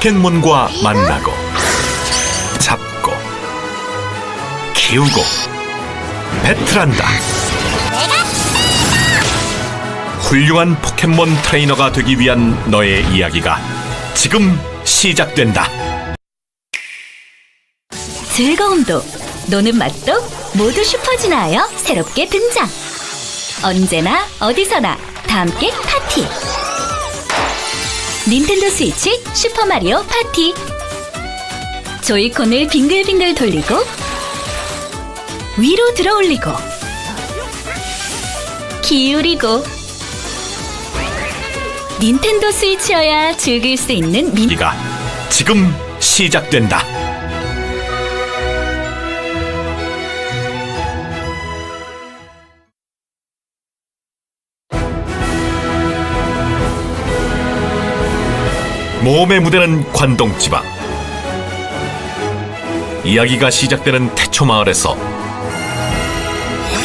포켓몬과 만나고 잡고 키우고 배틀한다. 훌륭한 포켓몬 트레이너가 되기 위한 너의 이야기가 지금 시작된다. 즐거움도 노는 맛도 모두 슈퍼주나요 새롭게 등장 언제나 어디서나 다 함께 파티 닌텐도 스위치 슈퍼마리오 파티 조이콘을 빙글빙글 돌리고 위로 들어 올리고 기울이고 닌텐도 스위치여야 즐길 수 있는 닌 이가 지금 시작된다. 모험의 무대는 관동 지방. 이야기가 시작되는 태초 마을에서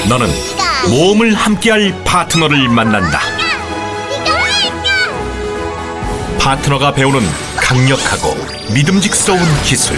너는 모험을 함께할 파트너를 만난다. 파트너가 배우는 강력하고 믿음직스러운 기술.